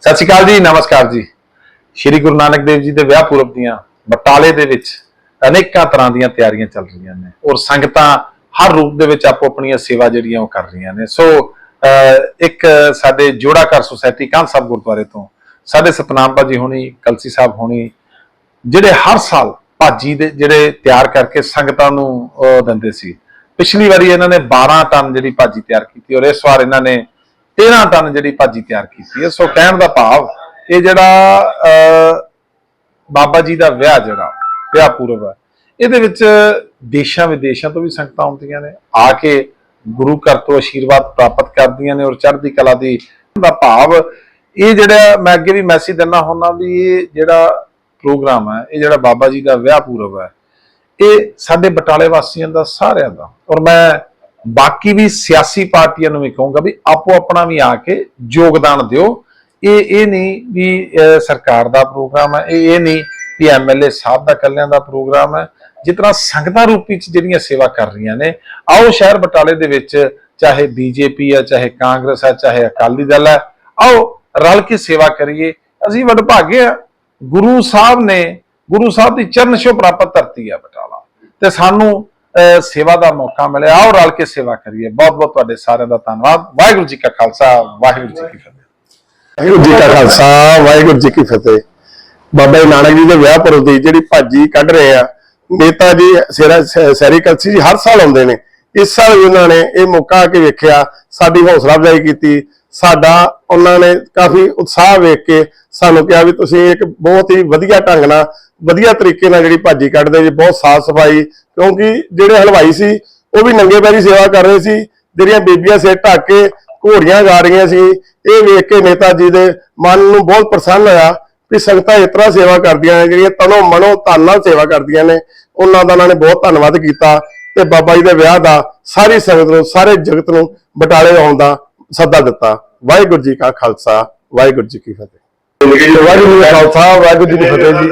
ਸਤਿ ਸ਼੍ਰੀ ਅਕਾਲ ਜੀ, ਨਮਸਕਾਰ ਜੀ। ਸ਼੍ਰੀ ਗੁਰੂ ਨਾਨਕ ਦੇਵ ਜੀ ਦੇ ਵਿਆਹ ਪੂਰਬ ਦੀਆਂ ਬਟਾਲੇ ਦੇ ਵਿੱਚ ਅਨੇਕਾਂ ਤਰ੍ਹਾਂ ਦੀਆਂ ਤਿਆਰੀਆਂ ਚੱਲ ਰਹੀਆਂ ਨੇ ਔਰ ਸੰਗਤਾਂ ਹਰ ਰੂਪ ਦੇ ਵਿੱਚ ਆਪੋ ਆਪਣੀਆਂ ਸੇਵਾ ਜਿਹੜੀਆਂ ਉਹ ਕਰ ਰਹੀਆਂ ਨੇ। ਸੋ ਇੱਕ ਸਾਡੇ ਜੋੜਾ ਘਰ ਸੁਸਾਇਟੀ ਕਾਂਨ ਸਾਹਿਬ ਗੁਰਦੁਆਰੇ ਤੋਂ ਸਾਡੇ ਸਤਨਾਮ ਭਾਜੀ ਹੋਣੀ, ਕਲਸੀ ਸਾਹਿਬ ਹੋਣੀ, ਜਿਹੜੇ ਹਰ ਸਾਲ ਭਾਜੀ ਦੇ ਜਿਹੜੇ ਤਿਆਰ ਕਰਕੇ ਸੰਗਤਾਂ ਨੂੰ ਦਿੰਦੇ ਸੀ। ਪਿਛਲੀ ਵਾਰੀ ਇਹਨਾਂ ਨੇ 12 ਟਨ ਜਿਹੜੀ ਭਾਜੀ ਤਿਆਰ ਕੀਤੀ ਔਰ ਇਸ ਵਾਰ ਇਹਨਾਂ ਨੇ 13 ਟਨ ਜਿਹੜੀ ਭਾਜੀ ਤਿਆਰ ਕੀਤੀ ਹੈ ਸੋ ਕਹਿਣ ਦਾ ਭਾਵ ਇਹ ਜਿਹੜਾ ਅਹ, ਬਾਬਾ ਜੀ ਦਾ ਵਿਆਹ ਜਿਹੜਾ ਵਿਆਹ ਪੂਰਬ ਹੈ ਇਹਦੇ ਵਿੱਚ ਦੇਸ਼ਾਂ ਵਿਦੇਸ਼ਾਂ ਤੋਂ ਵੀ ਸੰਗਤਾਂ ਆਉਂਦੀਆਂ ਨੇ ਆ ਕੇ ਗੁਰੂ ਘਰ ਤੋਂ ਆਸ਼ੀਰਵਾਦ ਪ੍ਰਾਪਤ ਕਰਦੀਆਂ ਨੇ ਔਰ ਚੜ੍ਹਦੀ ਕਲਾ ਦੀ ਦਾ ਭਾਵ ਇਹ ਜਿਹੜਾ ਮੈਂ ਅੱਗੇ ਵੀ ਮੈਸੇਜ ਦਿੰਦਾ ਹੁੰਦਾ ਵੀ ਇਹ ਜਿਹੜਾ ਪ੍ਰੋਗਰਾਮ ਹੈ ਇਹ ਜਿਹੜਾ ਬਾਬਾ ਜੀ ਦਾ ਵਿਆਹ ਪੂਰਬ ਹੈ ਇਹ ਸਾਡੇ ਬਟਾਲੇ ਵਾਸੀਆਂ ਦਾ ਸਾਰਿਆਂ ਦਾ ਔਰ ਮੈਂ ਬਾਕੀ ਵੀ ਸਿਆਸੀ ਪਾਰਟੀਆਂ ਨੂੰ ਵੀ ਕਹੂੰਗਾ ਵੀ ਆਪੋ ਆਪਣਾ ਵੀ ਆ ਕੇ ਯੋਗਦਾਨ ਦਿਓ। ਇਹ ਇਹ ਨਹੀਂ ਵੀ ਸਰਕਾਰ ਦਾ ਪ੍ਰੋਗਰਾਮ ਹੈ, ਇਹ ਇਹ ਨਹੀਂ ਵੀ ਐਮਐਲਏ ਸਾਹਿਬ ਦਾ ਕੱਲਿਆਂ ਦਾ ਪ੍ਰੋਗਰਾਮ ਹੈ। ਜਿਤਨਾ ਸੰਗਤਾਂ ਰੂਪੀ ਚ ਜਿਹੜੀਆਂ ਸੇਵਾ ਕਰ ਰਹੀਆਂ ਨੇ, ਆਓ ਸ਼ਹਿਰ ਬਟਾਲੇ ਦੇ ਵਿੱਚ ਚਾਹੇ ਬੀਜੇਪੀ ਹੈ, ਚਾਹੇ ਕਾਂਗਰਸ ਹੈ, ਚਾਹੇ ਅਕਾਲੀ ਦਲ ਹੈ, ਆਓ ਰਲ ਕੇ ਸੇਵਾ ਕਰੀਏ। ਅਸੀਂ ਵਡਭਾਗੇ ਆ ਗੁਰੂ ਸਾਹਿਬ ਨੇ, ਗੁਰੂ ਸਾਹਿਬ ਦੀ ਚਰਨ ਛੋਹ ਪ੍ਰਾਪਤ ਧਰਤੀ ਆ ਬਟਾਲਾ। ਤੇ ਸਾਨੂੰ ਸੇਵਾ ਦਾ ਮੌਕਾ ਮਿਲਿਆ। ਆਓ ਰਲ ਕੇ ਸੇਵਾ ਕਰੀਏ। ਬਹੁਤ ਬਹੁਤ ਤੁਹਾਡੇ ਸਾਰਿਆਂ ਦਾ ਧੰਨਵਾਦ। ਵਾਹਿਗੁਰੂ ਜੀ ਕਾ ਖਾਲਸਾ, ਵਾਹਿਗੁਰੂ ਜੀ ਕੀ ਫਤਿਹ। ਵਾਹਿਗੁਰੂ ਜੀ ਕਾ ਖਾਲਸਾ, ਵਾਹਿਗੁਰੂ ਜੀ ਕੀ ਫਤਿਹ। ਬਾਬਾ ਜੀ ਨਾਨਕ ਜੀ ਦੇ ਵਿਆਹ ਪੁਰਬ ਦੀ ਜਿਹੜੀ ਭਾਜੀ ਕੱਢ ਰਹੇ ਆ, ਨੇਤਾ ਜੀ, ਸੇਰਾ ਸੈਰੀ ਕਲਸੀ ਜੀ ਹਰ ਸਾਲ ਆਉਂਦੇ ਨੇ। ਇਸ ਸਾਲ ਵੀ ਉਹਨਾਂ ਨੇ ਇਹ ਮੌਕਾ ਆ ਕੇ ਵੇਖਿਆ, ਸਾਡੀ ਹੌਸਲਾ ਅਫਜ਼ਾਈ ਕੀਤੀ। ਸਾਡਾ, ਉਹਨਾਂ ਨੇ ਕਾਫੀ ਉਤਸ਼ਾਹ ਵੇਖ ਕੇ ਸਾਨੂੰ ਕਿਹਾ ਵੀ ਤੁਸੀਂ ਇੱਕ ਬਹੁਤ ਹੀ ਵਧੀਆ ਢੰਗ ਨਾਲ, ਵਧੀਆ ਤਰੀਕੇ ਨਾਲ ਜਿਹੜੀ ਭਾਜੀ ਕੱਢਦੇ ਜੀ, ਬਹੁਤ ਸਾਫ਼ ਸਫ਼ਾਈ ਕਿਉਂਕਿ ਜਿਹੜੇ ਹਲਵਾਈ ਸੀ ਉਹ ਵੀ ਨੰਗੇ ਪੈਰੀ ਸੇਵਾ ਕਰ ਰਹੇ ਸੀ ਜਿਹੜੀਆਂ ਬੀਬੀਆਂ ਸਿਰ ਢੱਕ ਕੇ ਘੋੜੀਆਂ ਗਾ ਰਹੀਆਂ ਸੀ ਇਹ ਵੇਖ ਕੇ ਨੇਤਾ ਜੀ ਦੇ ਮਨ ਨੂੰ ਬਹੁਤ ਪ੍ਰਸੰਨ ਹੋਇਆ ਵੀ ਸੰਗਤਾਂ ਇਸ ਤਰ੍ਹਾਂ ਸੇਵਾ ਕਰਦੀਆਂ ਨੇ ਜਿਹੜੀਆਂ ਤਨੋਂ ਮਨੋਂ ਧਨ ਨਾਲ ਸੇਵਾ ਕਰਦੀਆਂ ਨੇ। ਉਹਨਾਂ ਦਾ ਉਹਨਾਂ ਨੇ ਬਹੁਤ ਧੰਨਵਾਦ ਕੀਤਾ ਤੇ ਬਾਬਾ ਜੀ ਦੇ ਵਿਆਹ ਦਾ ਸਾਰੀ ਸੰਗਤ ਨੂੰ ਸਾਰੇ ਜਗਤ ਨੂੰ ਬਟਾਲੇ ਆਉਣ ਦਾ ਸੱਦਾ ਦਿੱਤਾ। ਵਾਹਿਗੁਰੂ ਜੀ ਕਾ ਖਾਲਸਾ ਵਾਹਿਗੁਰੂ ਜੀ ਕੀ ਫਤਿਹ। ਵਾਹਿਗੁਰੂ ਜੀ ਕਾ ਖਾਲਸਾ ਵਾਹਿਗੁਰੂ ਜੀ ਕੀ ਫਤਿਹ ਜੀ।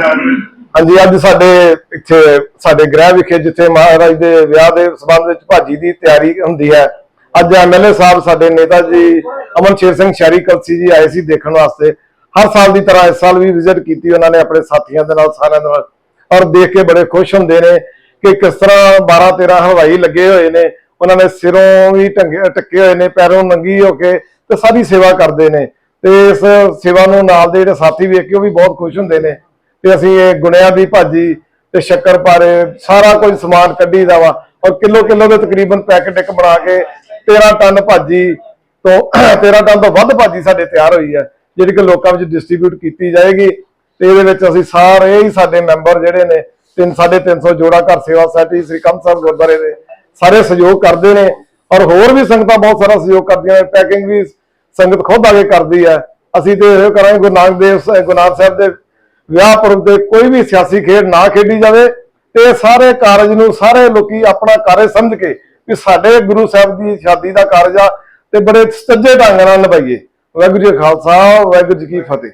ਹਾਂਜੀ ਅੱਜ ਸਾਡੇ ਇੱਥੇ ਸਾਡੇ ਗ੍ਰਹਿ ਵਿਖੇ ਜਿੱਥੇ ਮਹਾਰਾਜ ਦੇ ਵਿਆਹ ਦੇ ਸਬੰਧ ਵਿੱਚ ਭਾਜੀ ਦੀ ਤਿਆਰੀ ਹੁੰਦੀ ਹੈ, ਅੱਜ ਐਮਐਲਏ ਸਾਹਿਬ ਸਾਡੇ ਨੇਤਾ ਜੀ ਅਮਨ ਸ਼ੇਰ ਸਿੰਘ ਸ਼ਹਿਰੀ ਕਲਸੀ ਜੀ ਆਏ ਸੀ ਦੇਖਣ ਵਾਸਤੇ। ਹਰ ਸਾਲ ਦੀ ਤਰ੍ਹਾਂ ਇਸ ਸਾਲ ਵੀ ਵਿਜ਼ਿਟ ਕੀਤੀ ਉਹਨਾਂ ਨੇ ਆਪਣੇ ਸਾਥੀਆਂ ਦੇ ਨਾਲ, ਸਾਰਿਆਂ ਦੇ ਨਾਲ। ਔਰ ਦੇਖ ਕੇ ਬੜੇ ਖੁਸ਼ ਹੁੰਦੇ ਨੇ ਕਿ ਕਿਸ ਤਰ੍ਹਾਂ 12 13 ਹਲਵਾਈ ਲੱਗੇ ਹੋਏ ਨੇ। ਉਹਨਾਂ ਨੇ ਸਿਰੋਂ ਵੀ ਟੰਗੇ ਟੱਕੇ ਹੋਏ ਨੇ, ਪੈਰੋਂ ਨੰਗੀ ਹੋ ਕੇ ਤੇ ਸਾਰੀ ਸੇਵਾ ਕਰਦੇ ਨੇ। ਤੇ ਇਸ ਸੇਵਾ ਨੂੰ ਨਾਲ ਦੇ ਜਿਹੜੇ ਸਾਥੀ ਵੇਖ ਕੇ ਉਹ ਵੀ ਬਹੁਤ ਖੁਸ਼ ਹੁੰਦੇ ਨੇ। ਤੇ ਅਸੀਂ ਇਹ ਗੁਣਿਆਂ ਦੀ ਭਾਜੀ ਤੇ ਸ਼ੱਕਰ ਸਾਰਾ ਕੁਝ ਸਮਾਨ ਕੱਢੀਦਾ ਵਾ। ਔਰ ਕਿਲੋ ਕਿਲੋ ਦੇ ਤਕਰੀਬਨ ਪੈਕੇਟ ਇੱਕ ਬਣਾ ਕੇ 13 ਟਨ ਭਾਜੀ ਤੋਂ 13 ਟਨ ਤੋਂ ਵੱਧ ਭਾਜੀ ਸਾਡੇ ਤਿਆਰ ਹੋਈ ਹੈ, ਜਿਹੜੀ ਕਿ ਲੋਕਾਂ ਵਿੱਚ ਡਿਸਟ੍ਰੀਬਿਊਟ ਕੀਤੀ ਜਾਏਗੀ। ਤੇ ਇਹਦੇ ਵਿੱਚ ਅਸੀਂ ਸਾਰੇ ਹੀ ਸਾਡੇ ਮੈਂਬਰ ਜਿਹੜੇ ਨੇ 3 350 ਜੋੜਾ ਘਰ ਸੇਵਾ ਸੋਸਾਇਟੀ ਸ੍ਰੀ ਕੰਧ ਸਾਹਿਬ ਗੁਰਦੁਆਰੇ ਦੇ ਸਾਰੇ ਸਹਿਯੋਗ ਕਰਦੇ ਨੇ। ਔਰ ਹੋਰ ਵੀ ਸੰਗਤਾਂ ਬਹੁਤ ਸਾਰਾ ਸਹਿਯੋਗ ਕਰਦੀਆਂ ਨੇ ਪੈਕਿੰਗ ਵੀ ਸੰਗਤ ਖੁਦ ਆ ਕੇ ਕਰਦੀ ਹੈ। ਅਸੀਂ ਤੇ ਇਹ ਕਰਾਂਗੇ ਗੁਰੂ ਨਾਨਕ ਦੇਵ ਗੁਰੂ ਨਾਨਕ ਸਾਹਿਬ ਦੇ ਵਿਆਹ ਪੁਰਬ ਤੇ ਕੋਈ ਵੀ ਸਿਆਸੀ ਖੇਡ ਨਾ ਖੇਡੀ ਜਾਵੇ ਤੇ ਸਾਰੇ ਕਾਰਜ ਨੂੰ ਸਾਰੇ ਲੋਕੀ ਆਪਣਾ ਕਾਰਜ ਸਮਝ ਕੇ ਵੀ ਸਾਡੇ ਗੁਰੂ ਸਾਹਿਬ ਦੀ ਸ਼ਾਦੀ ਦਾ ਕਾਰਜ ਆ ਤੇ ਬੜੇ ਸੱਜੇ ਢੰਗ ਨਾਲ ਨਿਭਾਈਏ। ਵਾਹਿਗੁਰੂ ਜੀ ਕਾ ਖਾਲਸਾ, ਵਾਹਿਗੁਰੂ ਜੀ ਕੀ ਫਤਿਹ।